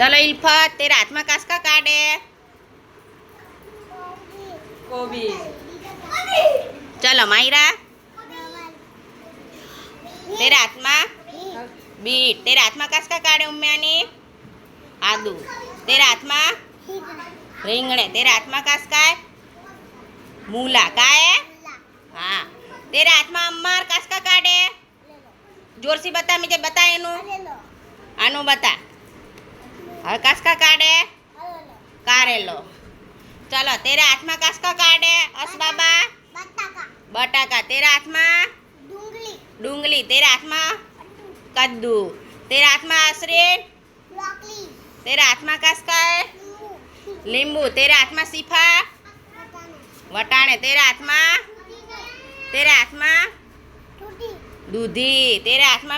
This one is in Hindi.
चलो इल्फत तेरा हाथ में कास का काटे चलो मायरा। तेरे हाथ में? बीट तेरे हाथ में कास का काटे उम्मी आदू तेरे हाथ में? रिंगणे। तेरे हाथ में कास का मूला का है? हाँ। तेरे हाथ में अम्मार कास का काटे ज़ोर से बता मुझे बता इनू। अनु बता। હવે કાસકા કાઢે કારેલો ચલો તેરા હાથમાં કાસકા કાઢે અસ બાબા બટાકા તેરા હાથમાં ડુંગળી તેરા હાથમાં કદ્દુ તેરા હાથમાં આશરીન તેરા હાથમાં કાસકા હે લીંબુ તેરા હાથમાં સીફા વટાણે તેરા હાથમાં તેરા હાથમાં દૂધી તેરા હાથમાં